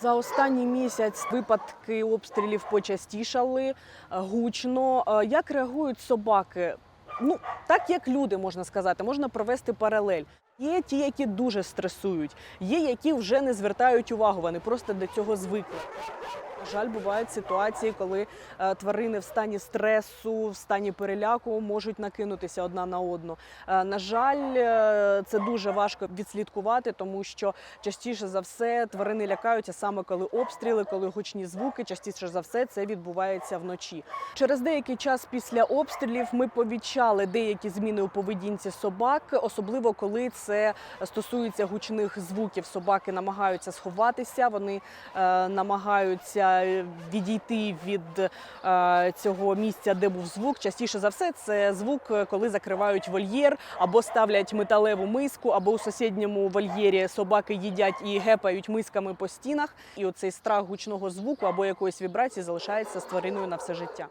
За останній місяць випадки обстрілів почастішали е, гучно. Е, Як реагують собаки? Ну, так як люди можна сказати, можна провести паралель. Є ті, які дуже стресують, є які вже не звертають увагу, вони просто до цього звикли. Жаль, бувають ситуації, коли е, тварини в стані стресу, в стані переляку можуть накинутися одна на одну. Е, на жаль, е, це дуже важко відслідкувати, тому що частіше за все тварини лякаються саме коли обстріли, коли гучні звуки. Частіше за все це відбувається вночі. Через деякий час після обстрілів ми помічали деякі зміни у поведінці собак, особливо коли це стосується гучних звуків. Собаки намагаються сховатися, вони е, намагаються відійти від е, цього місця, де був звук. Частіше за все, це звук, е, коли закривають вольєр або ставлять металеву миску, або у сусідньому вольєрі собаки їдять і гепають мисками по стінах. І оцей страх гучного звуку або якоїсь вібрації залишається з твариною на все життя.